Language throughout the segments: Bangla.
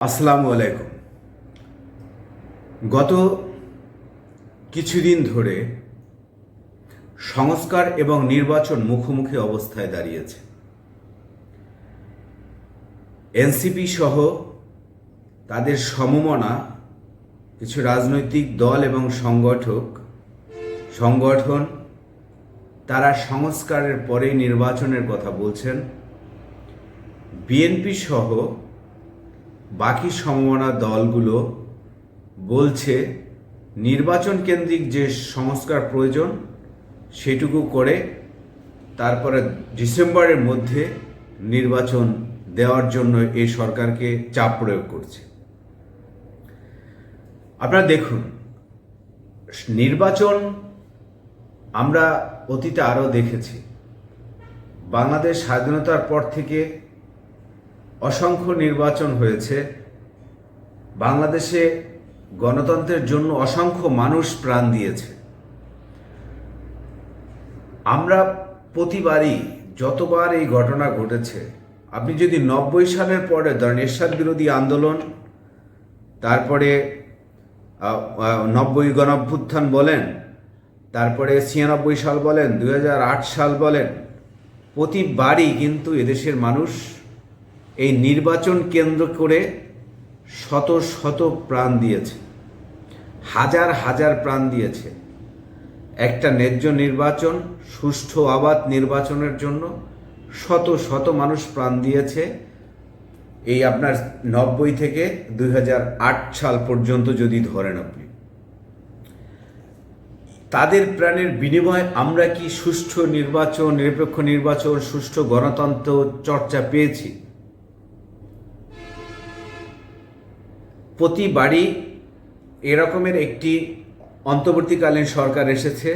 আসসালামু আলাইকুম। গত কিছুদিন ধরে সংস্কার এবং নির্বাচন মুখোমুখি অবস্থায় দাঁড়িয়েছে। এনসিপি সহ তাদের সমমনা কিছু রাজনৈতিক দল এবং সংগঠক, সংগঠন, তারা সংস্কারের পরেই নির্বাচনের কথা বলছেন। বিএনপি সহ বাকি সম্ভাবনা দলগুলো বলছে, নির্বাচন কেন্দ্রিক যে সংস্কার প্রয়োজন, সেটুকু করে তারপরে ডিসেম্বরের মধ্যে নির্বাচন দেওয়ার জন্য এই সরকারকে চাপ প্রয়োগ করছে। আপনারা দেখুন, নির্বাচন আমরা অতীতে আরও দেখেছি। বাংলাদেশ স্বাধীনতার পর থেকে অসংখ্য নির্বাচন হয়েছে। বাংলাদেশে গণতন্ত্রের জন্য অসংখ্য মানুষ প্রাণ দিয়েছে। আমরা প্রতিবারই যতবার এই ঘটনা ঘটেছে, আপনি যদি নব্বই সালের পরে ধরেন এরশাদ বিরোধী আন্দোলন, তারপরে নব্বই গণভ্যুত্থান বলেন, তারপরে ছিয়ানব্বই সাল বলেন দু হাজার আট সাল বলেন, প্রতিবারই কিন্তু এদেশের মানুষ এই নির্বাচন কেন্দ্র করে শত শত প্রাণ দিয়েছে। হাজার হাজার প্রাণ দিয়েছে। একটা ন্যায্য নির্বাচন, সুষ্ঠু আবাদ নির্বাচনের জন্য শত শত মানুষ প্রাণ দিয়েছে। এই আপনার নব্বই থেকে দু হাজার আট সাল পর্যন্ত যদি ধরেন আপনি। তাদের প্রাণের বিনিময়ে আমরা কি সুষ্ঠু নির্বাচন, নিরপেক্ষ নির্বাচন, সুষ্ঠু গণতন্ত্র চর্চা পেয়েছি? প্রতিবারই এরকমের একটি অন্তর্বর্তীকালীন সরকার এসেছে।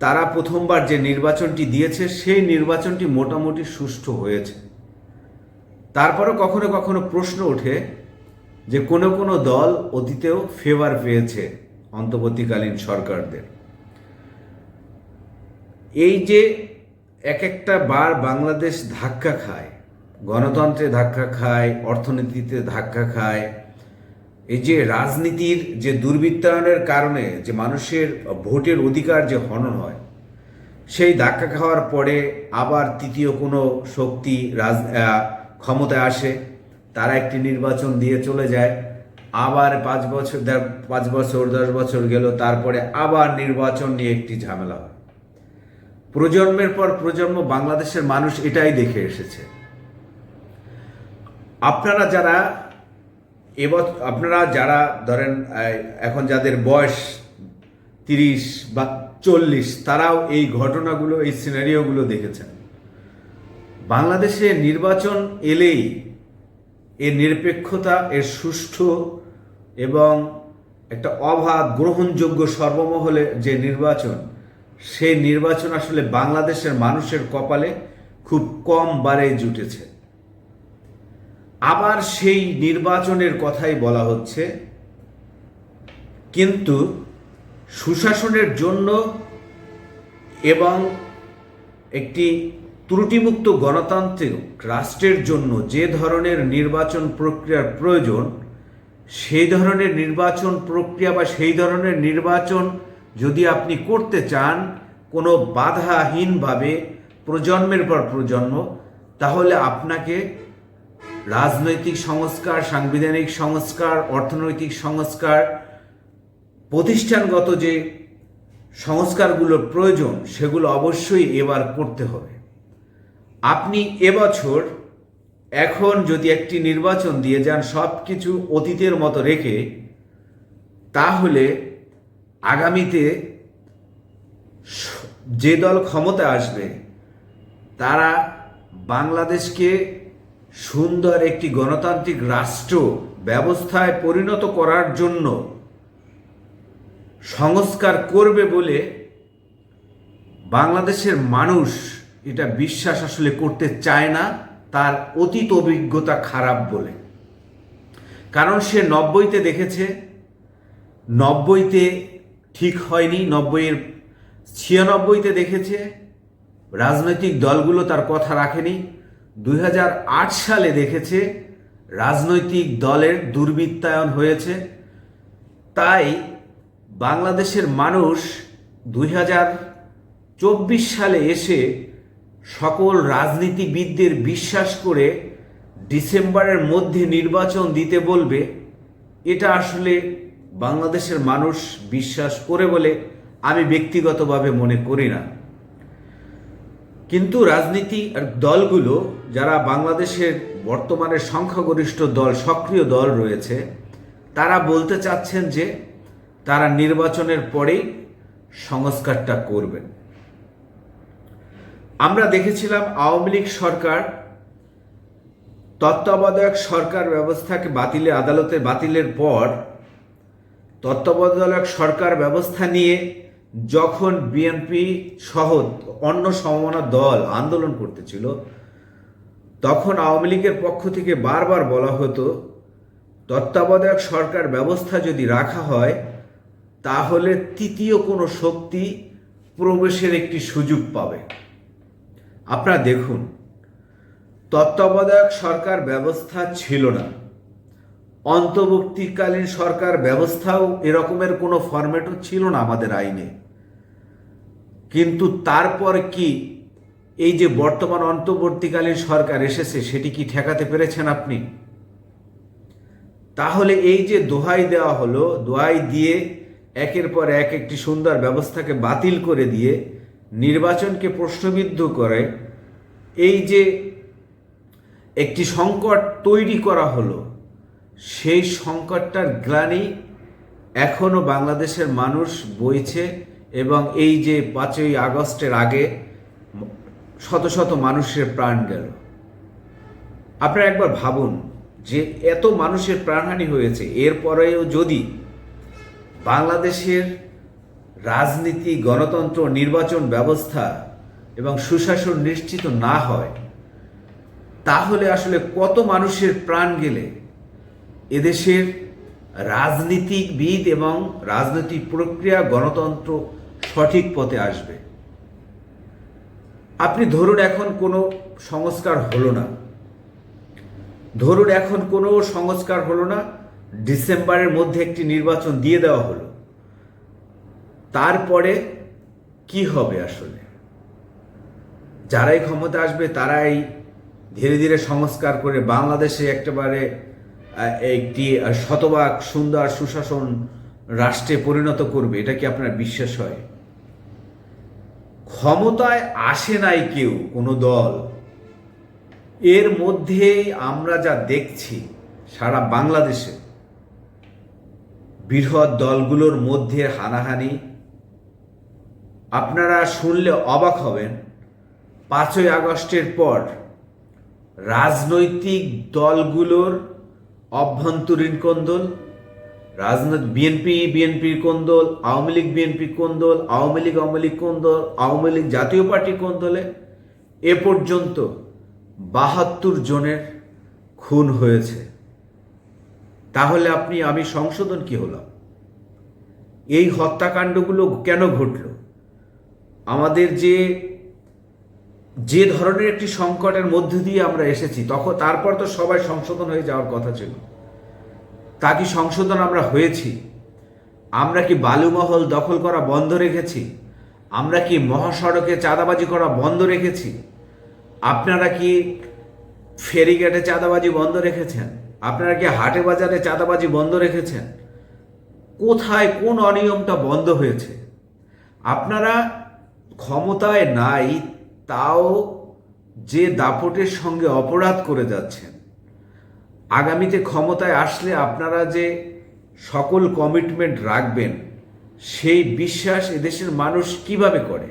তারা প্রথমবার যে নির্বাচনটি দিয়েছে, সেই নির্বাচনটি মোটামুটি সুষ্ঠু হয়েছে। তারপরও কখনো কখনো প্রশ্ন ওঠে যে কোনো কোনো দল অতীতেও ফেভার পেয়েছে অন্তর্বর্তীকালীন সরকারদের। এই যে এক একটা বার বাংলাদেশ ধাক্কা খায়, গণতন্ত্রে ধাক্কা খায়, অর্থনীতিতে ধাক্কা খায় এই যে রাজনীতির যে দুর্বৃত্তায়নের কারণে যে মানুষের ভোটের অধিকার যে হনন হয়, সেই ধাক্কা খাওয়ার পরে আবার তৃতীয় কোনো শক্তি রাজ ক্ষমতায় আসে, তারা একটি নির্বাচন দিয়ে চলে যায়, আবার পাঁচ বছর পাঁচ বছর, দশ বছর গেল, তারপরে আবার নির্বাচন নিয়ে একটি ঝামেলা হয়। প্রজন্মের পর প্রজন্ম বাংলাদেশের মানুষ এটাই দেখে এসেছে। আপনারা যারা এবার আপনারা যারা ধরেন এখন যাদের বয়স তিরিশ বা চল্লিশ, তারাও এই ঘটনাগুলো, এই সিনারিওগুলো দেখেছেন। বাংলাদেশে নির্বাচন এলেই এর নিরপেক্ষতা, এর সুষ্ঠু এবং একটা অবাধ গ্রহণযোগ্য সর্বমহলে যে নির্বাচন, সেই নির্বাচন আসলে বাংলাদেশের মানুষের কপালে খুব কম বারে জুটেছে। আবার সেই নির্বাচনের কথাই বলা হচ্ছে। কিন্তু সুশাসনের জন্য এবং একটি ত্রুটিমুক্ত গণতান্ত্রিক রাষ্ট্রের জন্য যে ধরনের নির্বাচন প্রক্রিয়ার প্রয়োজন, সেই ধরনের নির্বাচন প্রক্রিয়া বা সেই ধরনের নির্বাচন যদি আপনি করতে চান কোনো বাধাহীনভাবে প্রজন্মের পর প্রজন্ম, তাহলে আপনাকে রাজনৈতিক সংস্কার, সাংবিধানিক সংস্কার, অর্থনৈতিক সংস্কার, প্রতিষ্ঠানগত যে সংস্কারগুলোর প্রয়োজন, সেগুলো অবশ্যই এবার করতে হবে। আপনি এবছর এখন যদি একটি নির্বাচন দিয়ে যান সব কিছু অতীতের মতো রেখে, তাহলে আগামীতে যে দল ক্ষমতা আসবে, তারা বাংলাদেশকে সুন্দর একটি গণতান্ত্রিক রাষ্ট্র ব্যবস্থায় পরিণত করার জন্য সংস্কার করবে বলে বাংলাদেশের মানুষ এটা বিশ্বাস আসলে করতে চায় না, তার অতীত অভিজ্ঞতা খারাপ বলে। কারণ সে নব্বইতে দেখেছে, নব্বইতে ঠিক হয়নি, নব্বইয়ের ছিয়ানব্বইতে দেখেছে, রাজনৈতিক দলগুলো তার কথা রাখেনি দুই হাজার আট সালে দেখেছে রাজনৈতিক দলের দুর্বৃত্তায়ন হয়েছে। তাই বাংলাদেশের মানুষ দুই চব্বিশ সালে এসে সকল রাজনীতিবিদদের বিশ্বাস করে ডিসেম্বরের মধ্যে নির্বাচন দিতে বলবে, এটা আসলে বাংলাদেশের মানুষ বিশ্বাস করে বলে আমি ব্যক্তিগতভাবে মনে করি না। কিন্তু রাজনীতি আর দলগুলো, যারা বাংলাদেশের বর্তমানে সংখ্যাগরিষ্ঠ দল, সক্রিয় দল রয়েছে, তারা বলতে চাচ্ছেন যে তারা নির্বাচনের পরেই সংস্কারটা করবেন। আমরা দেখেছিলাম আওয়ামী লীগ সরকার তত্ত্বাবধায়ক সরকার ব্যবস্থাকে বাতিলে, আদালতে বাতিলের পর তত্ত্বাবধায়ক সরকার ব্যবস্থা নিয়ে যখন বিএনপি সহ অন্য সমমনা দল আন্দোলন করতেছিল, তখন আওয়ামী লীগের পক্ষ থেকে বারবার বলা হতো, তত্ত্বাবধায়ক সরকার ব্যবস্থা যদি রাখা হয়, তাহলে তৃতীয় কোনো শক্তি প্রবেশের একটি সুযোগ পাবে। আপনারা দেখুন, তত্ত্বাবধায়ক সরকার ব্যবস্থা ছিল না। অন্তর্বর্তীকালীন সরকার ব্যবস্থাও এরকমের কোনো ফরম্যাটও ছিল না আমাদের আইনে। কিন্তু তারপর কি এই যে বর্তমান অন্তর্বর্তীকালীন সরকার এসেছে, সেটি কি ঠেকাতে পেরেছেন আপনি? তাহলে এই যে দোহাই দেওয়া হলো, দোহাই দিয়ে একের পর এক একটি সুন্দর ব্যবস্থাকে বাতিল করে দিয়ে নির্বাচনকে প্রশ্নবিদ্ধ করে, এই যে একটি সংকট তৈরি করা হলো সেই সংকটটার গ্লানি এখনও বাংলাদেশের মানুষ বইছে এবং এই যে পাঁচই আগস্টের আগে শত শত মানুষের প্রাণ গেল। আপনারা একবার ভাবুন যে এত মানুষের প্রাণহানি হয়েছে। এরপরেও যদি বাংলাদেশের রাজনীতি, গণতন্ত্র, নির্বাচন ব্যবস্থা এবং সুশাসন নিশ্চিত না হয়, তাহলে আসলে কত মানুষের প্রাণ গেলে এদেশের রাজনীতিবিদ এবং রাজনৈতিক প্রক্রিয়া গণতন্ত্র সঠিক পথে আসবে। আপনি ধরুন এখন কোনো সংস্কার হলো না। ধরুন এখন কোনো সংস্কার হলো না, ডিসেম্বরের মধ্যে একটি নির্বাচন দিয়ে দেওয়া হলো। তারপরে কি হবে আসলে? যারাই ক্ষমতা আসবে তারাই ধীরে ধীরে সংস্কার করে বাংলাদেশে একেবারে একটি শতভাগ সুন্দর সুশাসন রাষ্ট্রে পরিণত করবে, এটা কি আপনার বিশ্বাস হয়? ক্ষমতায় আসে নাই কেউ, কোনো দল। এর মধ্যে আমরা যা দেখছি, সারা বাংলাদেশে, বৃহৎ দলগুলোর মধ্যে হানাহানি। আপনারা শুনলে অবাক হবেন, পাঁচই আগস্টের পর রাজনৈতিক দলগুলোর অভ্যন্তরীণ কোন্দল, রাজনৈতিক বিএনপি বিএনপির কোন্দল, আওয়ামী লীগ বিএনপি কোন্দল, আওয়ামী লীগ আওয়ামী লীগ কোন্দল, আওয়ামী লীগ জাতীয় পার্টি কোন্দলে এ পর্যন্ত বাহাত্তর জনের খুন হয়েছে। তাহলে আপনি, আমি সংশোধন কি হলাম? এই হত্যাকাণ্ডগুলো কেন ঘটল? আমাদের যে যে ধরনের একটি সংকটের মধ্য দিয়ে আমরা এসেছি, তখন তারপর তো সবাই সংশোধন হয়ে যাওয়ার কথা ছিল। তা কি সংশোধন আমরা হয়েছি? আমরা কি বালুমহল দখল করা বন্ধ রেখেছি? আমরা কি মহাসড়কে চাঁদাবাজি করা বন্ধ রেখেছি? আপনারা কি ফেরিঘাটে চাঁদাবাজি বন্ধ রেখেছেন? আপনারা কি হাটে বাজারে চাঁদাবাজি বন্ধ রেখেছেন? কোথায় কোন অনিয়মটা বন্ধ হয়েছে? আপনারা ক্ষমতায় নাই তাও যে দাপটের সঙ্গে অপরাধ করে যাচ্ছেন। আগামীতে ক্ষমতায় আসলে আপনারা যে সকল কমিটমেন্ট রাখবেন, সেই বিশ্বাস এদেশের মানুষ কীভাবে করে?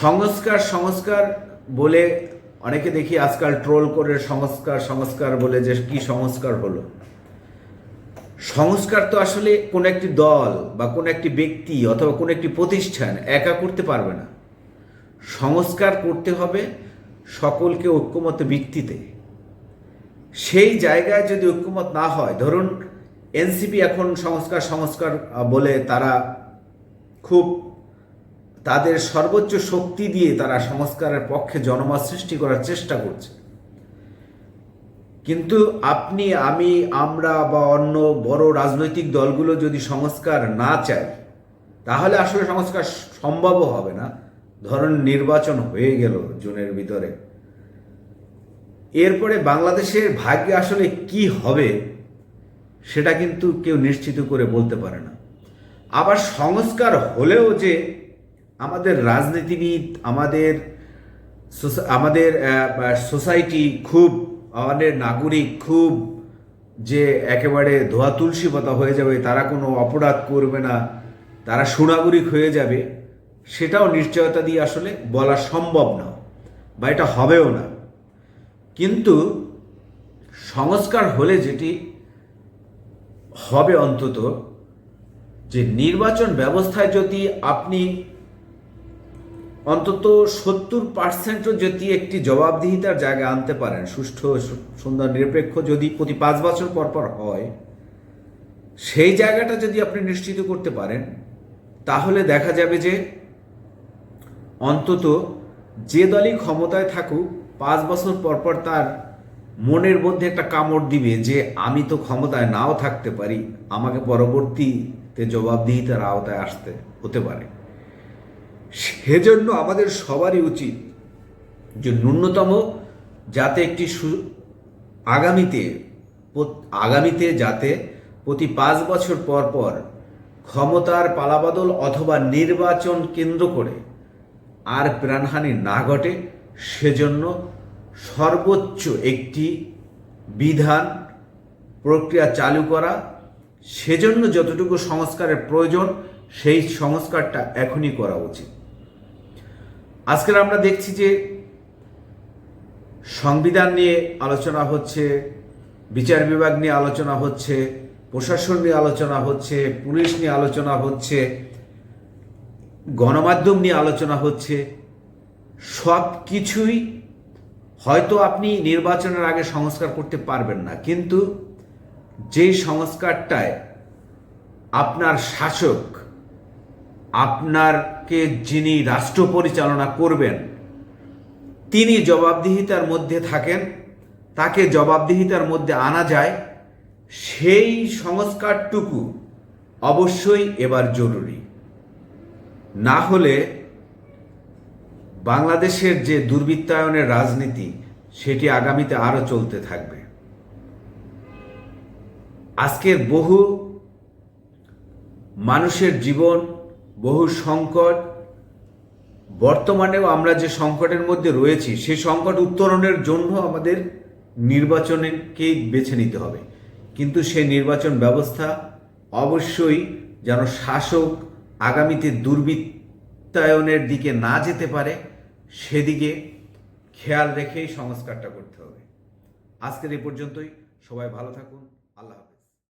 সংস্কার সংস্কার বলে অনেকে দেখি আজকাল ট্রোল করে সংস্কার সংস্কার বলে যে কি সংস্কার হলো। সংস্কার তো আসলে কোনো একটি দল বা কোনো একটি ব্যক্তি অথবা কোনো একটি প্রতিষ্ঠান একা করতে পারবে না। সংস্কার করতে হবে সকলকে ঐক্যমত ভিত্তিতে। সেই জায়গায় যদি ঐক্যমত না হয়, ধরুন এনসিপি এখন সংস্কার সংস্কার বলে তারা খুব তাদের সর্বোচ্চ শক্তি দিয়ে তারা সংস্কারের পক্ষে জনমত সৃষ্টি করার চেষ্টা করছে। কিন্তু আপনি, আমি, আমরা বা অন্য বড় রাজনৈতিক দলগুলো যদি সংস্কার না চায় তাহলে আসলে সংস্কার সম্ভবও হবে না। ধরুন নির্বাচন হয়ে গেল জুনের ভিতরে। এরপরে বাংলাদেশের ভাগ্যে আসলে কি হবে, সেটা কিন্তু কেউ নিশ্চিত করে বলতে পারে না। আবার সংস্কার হলেও যে আমাদের রাজনীতিবিদ, আমাদের আমাদের সোসাইটি খুব আমাদের নাগরিক খুব যে একেবারে ধোয়া তুলসী পাতা হয়ে যাবে, তারা কোনো অপরাধ করবে না, তারা সুনাগরিক হয়ে যাবে, সেটাও নিশ্চয়তা দিয়ে আসলে বলা সম্ভব না বা এটা হবেও না। কিন্তু সংস্কার হলে যেটি হবে অন্তত যে নির্বাচন ব্যবস্থায় যদি আপনি অন্তত সত্তর পার্সেন্টও যদি একটি জবাবদিহিতার জায়গা আনতে পারেন, সুষ্ঠু সুন্দর নিরপেক্ষ যদি প্রতি পাঁচ বছর পর পর হয়, সেই জায়গাটা যদি আপনি নিশ্চিত করতে পারেন, তাহলে দেখা যাবে যে অন্তত যে দলই ক্ষমতায় থাকুক, পাঁচ বছর পর পর তার মনের মধ্যে একটা কামড় দিবে যে আমি তো ক্ষমতায় নাও থাকতে পারি, আমাকে পরবর্তীতে জবাবদিহিতার আওতায় আসতে হতে পারে। সেজন্য আমাদের সবারই উচিত যে ন্যূনতম যাতে একটি সু- আগামীতে আগামীতে যাতে প্রতি পাঁচ বছর পর পর ক্ষমতার পালাবদল অথবা নির্বাচন কেন্দ্র করে আর প্রাণহানি না ঘটে, সেজন্য সর্বোচ্চ একটি বিধান, প্রক্রিয়া চালু করা, সেজন্য যতটুকু সংস্কারের প্রয়োজন, সেই সংস্কারটা এখনই করা উচিত। আজকের আমরা দেখছি যে সংবিধান নিয়ে আলোচনা হচ্ছে, বিচার বিভাগ নিয়ে আলোচনা হচ্ছে, প্রশাসন নিয়ে আলোচনা হচ্ছে, পুলিশ নিয়ে আলোচনা হচ্ছে, গণমাধ্যম নিয়ে আলোচনা হচ্ছে, সব কিছুই হয়তো আপনি নির্বাচনের আগে সংস্কার করতে পারবেন না, কিন্তু যেই সংস্কারটায় আপনার শাসক আপনারকে যিনি রাষ্ট্র পরিচালনা করবেন, তিনি জবাবদিহিতার মধ্যে থাকেন, তাকে জবাবদিহিতার মধ্যে আনা যায়, সেই সংস্কারটুকু অবশ্যই এবার জরুরি। না হলে বাংলাদেশের যে দুর্বৃত্তায়নের রাজনীতি, সেটি আগামীতে আরও চলতে থাকবে। আজকের বহু মানুষের জীবন বহু সংকট, বর্তমানেও আমরা যে সংকটের মধ্যে রয়েছি, সেই সংকট উত্তরণের জন্য আমাদের নির্বাচনকেই বেছে নিতে হবে। কিন্তু সেই নির্বাচন ব্যবস্থা অবশ্যই যেন শাসক আগামীতে দুর্বৃত্তায়নের দিকে না যেতে পারে, সেদিকে খেয়াল রেখেই সংস্কারটা করতে হবে। আজকের এই পর্যন্তই। সবাই ভালো থাকুন।